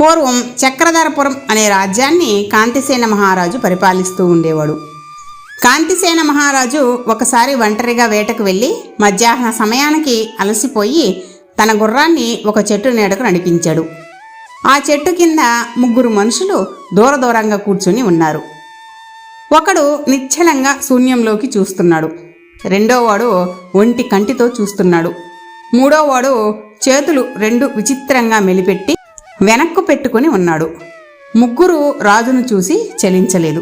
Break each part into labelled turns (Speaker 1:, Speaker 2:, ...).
Speaker 1: పూర్వం చక్రధరపురం అనే రాజ్యాన్ని కాంతిసేన మహారాజు పరిపాలిస్తూ ఉండేవాడు. కాంతిసేన మహారాజు ఒకసారి ఒంటరిగా వేటకు వెళ్ళి మధ్యాహ్న సమయానికి అలసిపోయి తన గుర్రాన్ని ఒక చెట్టు నీడకు నడిపించాడు. ఆ చెట్టు కింద ముగ్గురు మనుషులు దూర దూరంగా కూర్చుని ఉన్నారు. ఒకడు నిశ్చలంగా శూన్యంలోకి చూస్తున్నాడు. రెండోవాడు ఒంటి కంటితో చూస్తున్నాడు. మూడోవాడు చేతులు రెండు విచిత్రంగా మెలిపెట్టి వెనక్కు పెట్టుకుని ఉన్నాడు. ముగ్గురు రాజును చూసి చలించలేదు.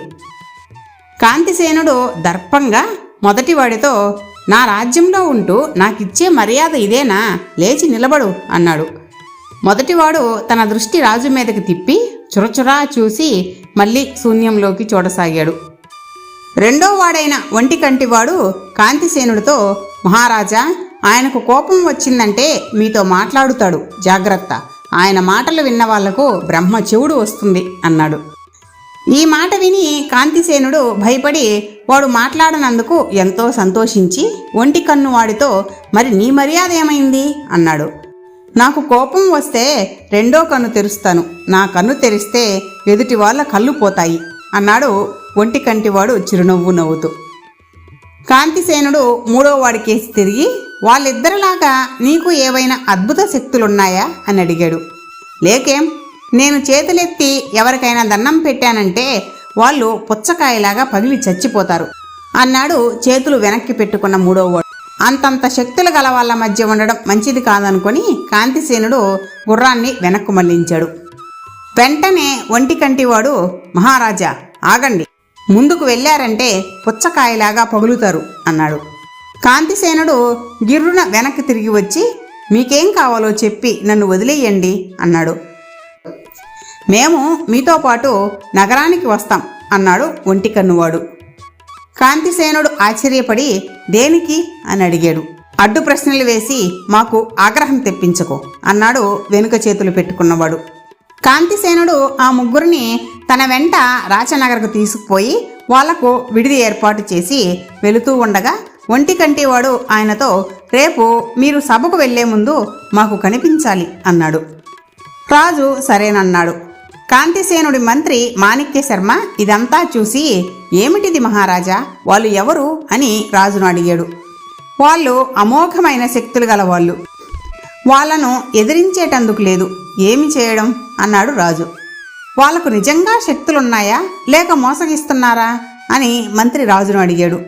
Speaker 1: కాంతిసేనుడు దర్పంగా మొదటివాడితో నా రాజ్యంలో ఉంటూ నాకిచ్చే మర్యాద ఇదేనా? లేచి నిలబడు అన్నాడు. మొదటివాడు తన దృష్టి రాజు మీదకి తిప్పి చురచురా చూసి మళ్ళీ శూన్యంలోకి చూడసాగాడు. రెండో వాడైన ఒంటి కంటివాడు కాంతిసేనుడితో మహారాజా ఆయనకు కోపం వచ్చిందంటే మీతో మాట్లాడుతాడు. జాగ్రత్త. ఆయన మాటలు విన్న వాళ్ళకు బ్రహ్మ చెవుడు వస్తుంది అన్నాడు. ఈ మాట విని కాంతిసేనుడు భయపడి వాడు మాట్లాడనందుకు ఎంతో సంతోషించి ఒంటి కన్ను వాడితో మరి నీ మర్యాద ఏమైంది? అన్నాడు. నాకు కోపం వస్తే రెండో కన్ను తెరుస్తాను. నా కన్ను తెరిస్తే ఎదుటి వాళ్ళ కళ్ళు పోతాయి అన్నాడు ఒంటి కంటివాడు చిరునవ్వు నవ్వుతూ. కాంతిసేనుడు మూడో వాడికేసి తిరిగి వాళ్ళిద్దరిలాగా నీకు ఏవైనా అద్భుత శక్తులున్నాయా? అని అడిగాడు. లేకేం నేను చేతులెత్తి ఎవరికైనా దండం పెట్టానంటే వాళ్ళు పుచ్చకాయలాగా పగిలి చచ్చిపోతారు అన్నాడు చేతులు వెనక్కి పెట్టుకున్న మూడోవాడు అంతంత శక్తులు గల వాళ్ళ మధ్య ఉండడం మంచిది కాదనుకొని కాంతిసేనుడు గుర్రాన్ని వెనక్కు మళ్ళించాడు వెంటనే ఒంటి కంటివాడు మహారాజా ఆగండి. ముందుకు వెళ్ళారంటే పుచ్చకాయలాగా పగులుతారు అన్నాడు. కాంతిసేనుడు గిర్రున వెనక్కి తిరిగి వచ్చి మీకేం కావాలో చెప్పి నన్ను వదిలేయండి అన్నాడు. మేము మీతో పాటు నగరానికి వస్తాం అన్నాడు ఒంటి కన్నువాడు. కాంతిసేనుడు ఆశ్చర్యపడి దేనికి? అని అడిగాడు. అడ్డు ప్రశ్నలు వేసి మాకు ఆగ్రహం తెప్పించకు అన్నాడు వెనుక చేతులు పెట్టుకున్నవాడు. కాంతిసేనుడు ఆ ముగ్గురిని తన వెంట రాచనగర్కు తీసుకుపోయి వాళ్ళకు విడిది ఏర్పాటు చేసి వెళుతూ ఉండగా ఒంటి కంటివాడు ఆయనతో రేపు మీరు సభకు వెళ్ళే ముందు మాకు కనిపించాలి అన్నాడు. రాజు సరేనన్నాడు. కాంతిసేనుడి మంత్రి మాణిక్య శర్మ ఇదంతా చూసి ఏమిటిది మహారాజా? వాళ్ళు ఎవరు? అని రాజును అడిగాడు. వాళ్ళు అమోఘమైన శక్తులు గల వాళ్ళు వాళ్ళను ఎదిరించేటందుకు లేదు. ఏమి చేయడం? అన్నాడు రాజు. వాళ్ళకు నిజంగా శక్తులున్నాయా? లేక మోసగిస్తున్నారా? అని మంత్రి రాజును అడిగాడు.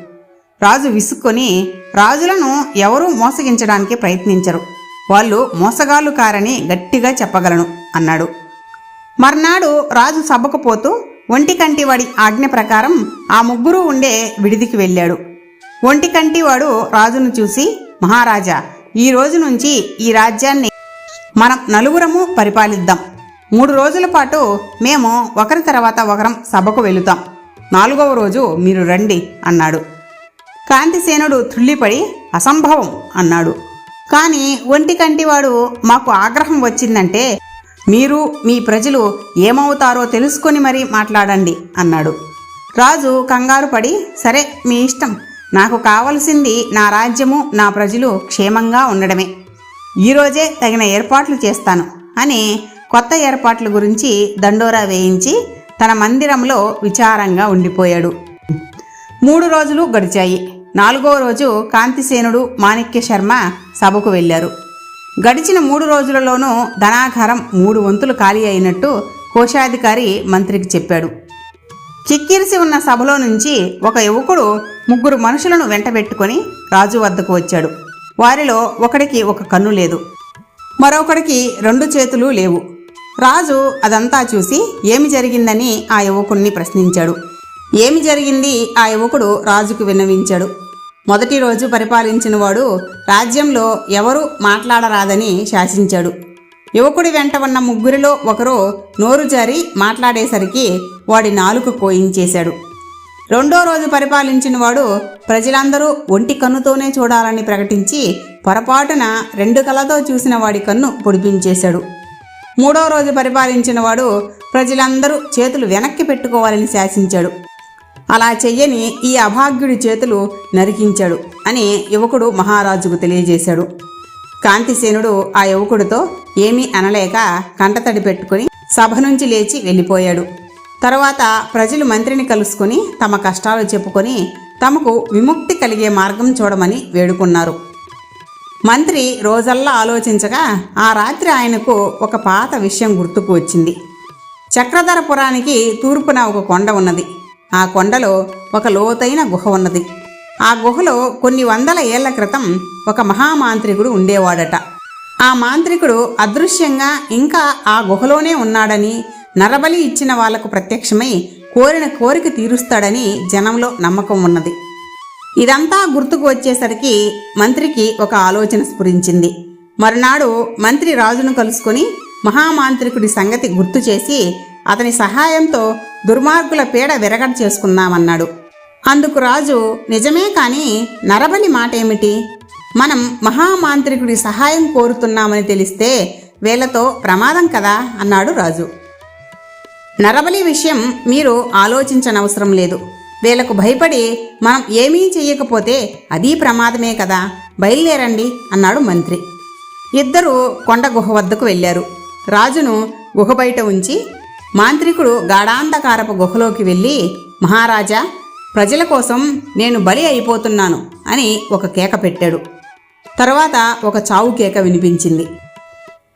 Speaker 1: రాజు విసుక్కొని రాజులను ఎవరూ మోసగించడానికి ప్రయత్నించరు. వాళ్ళు మోసగాళ్ళు కారని గట్టిగా చెప్పగలను అన్నాడు. మర్నాడు రాజు సభకు పోతూ ఒంటికంటివాడి ఆజ్ఞ ప్రకారం ఆ ముగ్గురు ఉండే విడిదికి వెళ్ళాడు. ఒంటికంటివాడు రాజును చూసి మహారాజా ఈ రోజు నుంచి ఈ రాజ్యాన్ని మనం నలుగురము పరిపాలిద్దాం. మూడు రోజుల పాటు మేము ఒకరి తర్వాత ఒకరం సభకు వెళుతాం. నాలుగవ రోజు మీరు రండి అన్నాడు. కాంతిసేనుడు త్రుళ్ళిపడి అసంభవం అన్నాడు. కానీ ఒంటి కంటివాడు మాకు ఆగ్రహం వచ్చిందంటే మీరు మీ ప్రజలు ఏమవుతారో తెలుసుకొని మరీ మాట్లాడండి అన్నాడు. రాజు కంగారు పడి సరే మీ ఇష్టం. నాకు కావలసింది నా రాజ్యము నా ప్రజలు క్షేమంగా ఉండడమే. ఈరోజే తగిన ఏర్పాట్లు చేస్తాను అని కొత్త ఏర్పాట్ల గురించి దండోరా వేయించి తన మందిరంలో విచారంగా ఉండిపోయాడు. మూడు రోజులు గడిచాయి. నాలుగో రోజు కాంతిసేనుడు మాణిక్య శర్మ సభకు వెళ్ళారు. గడిచిన మూడు రోజులలోనూ ధనాగారం మూడు వంతులు ఖాళీ అయినట్టు కోశాధికారి మంత్రికి చెప్పాడు. కిక్కిరిసి ఉన్న సభలో నుంచి ఒక యువకుడు ముగ్గురు మనుషులను వెంటబెట్టుకొని రాజు వద్దకు వచ్చాడు. వారిలో ఒకడికి ఒక కన్ను లేదు. మరొకడికి రెండు చేతులు లేవు. రాజు అదంతా చూసి ఏమి జరిగిందని ఆ యువకుణ్ణి ప్రశ్నించాడు. ఏమి జరిగింది? ఆ యువకుడు రాజుకు విన్నవించాడు. మొదటి రోజు పరిపాలించిన వాడు రాజ్యంలో ఎవరు మాట్లాడరాదని శాసించాడు. యువకుడి వెంట ఉన్న ముగ్గురిలో ఒకరు నోరు జారి మాట్లాడేసరికి వాడి నాలుక కోయించేశాడు. రెండో రోజు పరిపాలించిన వాడు ప్రజలందరూ ఒంటి కన్నుతోనే చూడాలని ప్రకటించి పొరపాటున రెండు కళ్ళతో చూసిన వాడి కన్ను పొడిపించేశాడు. మూడో రోజు పరిపాలించిన వాడు ప్రజలందరూ చేతులు వెనక్కి పెట్టుకోవాలని శాసించాడు. అలా చెయ్యని ఈ అభాగ్యుడి చేతులు నరికించాడు అని యువకుడు మహారాజుకు తెలియజేశాడు. కాంతిసేనుడు ఆ యువకుడితో ఏమీ అనలేక కంటతడి పెట్టుకుని సభ నుంచి లేచి వెళ్ళిపోయాడు. తర్వాత ప్రజలు మంత్రిని కలుసుకొని తమ కష్టాలు చెప్పుకొని తమకు విముక్తి కలిగే మార్గం చూడమని వేడుకున్నారు. మంత్రి రోజల్లా ఆలోచించగా ఆ రాత్రి ఆయనకు ఒక పాత విషయం గుర్తుకు వచ్చింది. చక్రధరపురానికి తూర్పున ఒక కొండ ఉన్నది. ఆ కొండలో ఒక లోతైన గుహ ఉన్నది. ఆ గుహలో కొన్ని వందల ఏళ్ళ క్రితం ఒక మహామాంత్రికుడు ఉండేవాడట. ఆ మాంత్రికుడు అదృశ్యంగా ఇంకా ఆ గుహలోనే ఉన్నాడని నరబలి ఇచ్చిన వాళ్ళకు ప్రత్యక్షమై కోరిన కోరిక తీరుస్తాడని జనంలో నమ్మకం ఉన్నది. ఇదంతా గుర్తుకు వచ్చేసరికి మంత్రికి ఒక ఆలోచన స్ఫురించింది. మరునాడు మంత్రి రాజును కలుసుకొని మహామాంత్రికుడి సంగతి గుర్తు చేసి అతని సహాయంతో దుర్మార్గుల పీడ విరగడ చేసుకుందామన్నాడు. అందుకు రాజు నిజమే కాని నరబలి మాట ఏమిటి మనం మహామాంత్రికుడి సహాయం కోరుతున్నామని తెలిస్తే వీళ్ళతో ప్రమాదం కదా? అన్నాడు రాజు. నరబలి విషయం మీరు ఆలోచించనవసరం లేదు. వీళ్ళకు భయపడి మనం ఏమీ చెయ్యకపోతే అదీ ప్రమాదమే కదా. బయలుదేరండి అన్నాడు మంత్రి. ఇద్దరూ కొండ గుహ వద్దకు వెళ్ళారు. రాజును గుహ బయట ఉంచి మాంత్రికుడు గాఢాంధకారపు గుహలోకి వెళ్ళి మహారాజా ప్రజల కోసం నేను బలి అయిపోతున్నాను అని ఒక కేక పెట్టాడు. తర్వాత ఒక చావు కేక వినిపించింది.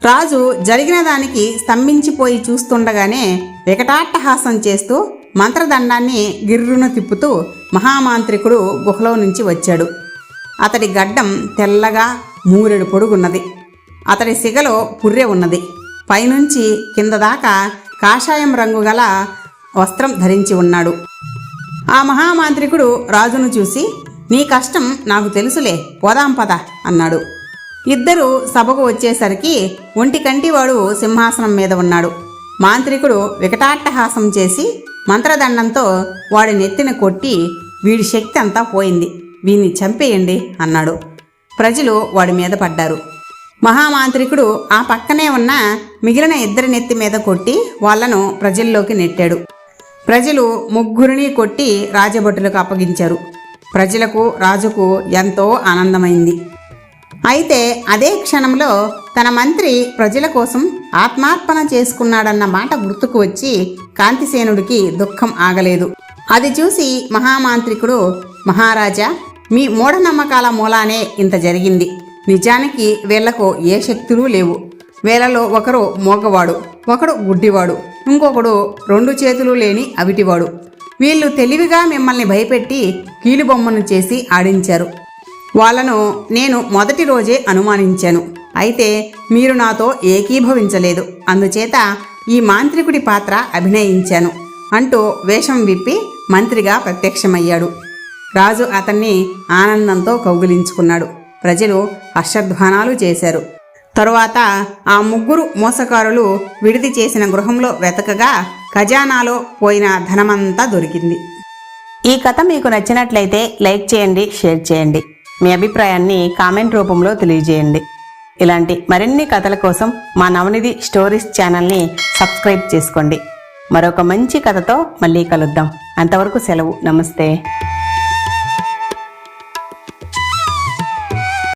Speaker 1: రాజు జరిగిన దానికి స్తంభించిపోయి చూస్తుండగానే వికటాట్టహాసం చేస్తూ మంత్రదండాన్ని గిర్రును తిప్పుతూ మహామాంత్రికుడు గుహలో నుంచి వచ్చాడు. అతడి గడ్డం తెల్లగా మూరెడు పొడుగున్నది. అతడి సిగలో పుర్రె ఉన్నది. పైనుంచి కింద దాకా కాషాయం రంగు గల వస్త్రం ధరించి ఉన్నాడు. ఆ మహామాంత్రికుడు రాజును చూసి నీ కష్టం నాకు తెలుసులే పోదాం పద అన్నాడు. ఇద్దరు సభకు వచ్చేసరికి ఒంటికంటివాడు సింహాసనం మీద ఉన్నాడు. మాంత్రికుడు వికటాట్టహాసం చేసి మంత్రదండంతో వాడి నెత్తిన కొట్టి వీడి శక్తి అంతా పోయింది. వీని చంపేయండి అన్నాడు. ప్రజలు వాడి మీద పడ్డారు. మహామాంత్రికుడు ఆ పక్కనే ఉన్న మిగిలిన ఇద్దరి నెత్తి మీద కొట్టి వాళ్ళను ప్రజల్లోకి నెట్టాడు. ప్రజలు ముగ్గురిని కొట్టి రాజభటులకు అప్పగించారు. ప్రజలకు రాజుకు ఎంతో ఆనందమైంది. అయితే అదే క్షణంలో తన మంత్రి ప్రజల కోసం ఆత్మార్పణ చేసుకున్నాడన్న మాట గుర్తుకు వచ్చి కాంతిసేనుడికి దుఃఖం ఆగలేదు. అది చూసి మహామాంత్రికుడు మహారాజా మీ మూఢనమ్మకాల మూలానే ఇంత జరిగింది. నిజానికి వీళ్ళకు ఏ శక్తులు లేవు. వీళ్ళలో ఒకరు మోగవాడు ఒకడు గుడ్డివాడు ఇంకొకడు రెండు చేతులు లేని అవిటివాడు. వీళ్ళు తెలివిగా మిమ్మల్ని భయపెట్టి కీలుబొమ్మను చేసి ఆడించారు. వాళ్ళను నేను మొదటి రోజే అనుమానించాను. అయితే మీరు నాతో ఏకీభవించలేదు. అందుచేత ఈ మాంత్రికుడి పాత్ర అభినయించాను అంటూ వేషం విప్పి మంత్రిగా ప్రత్యక్షమయ్యాడు. రాజు అతన్ని ఆనందంతో కౌగిలించుకున్నాడు. ప్రజలు హర్షధ్వానాలు చేశారు. తరువాత ఆ ముగ్గురు మోసకారులు విడిది చేసిన గృహంలో వెతకగా ఖజానాలో పోయిన ధనమంతా దొరికింది.
Speaker 2: ఈ కథ మీకు నచ్చినట్లయితే లైక్ చేయండి షేర్ చేయండి. మీ అభిప్రాయాన్ని కామెంట్ రూపంలో తెలియజేయండి. ఇలాంటి మరిన్ని కథల కోసం మా నవనిధి స్టోరీస్ ఛానల్ని సబ్స్క్రైబ్ చేసుకోండి. మరొక మంచి కథతో మళ్ళీ కలుద్దాం. అంతవరకు సెలవు. నమస్తే.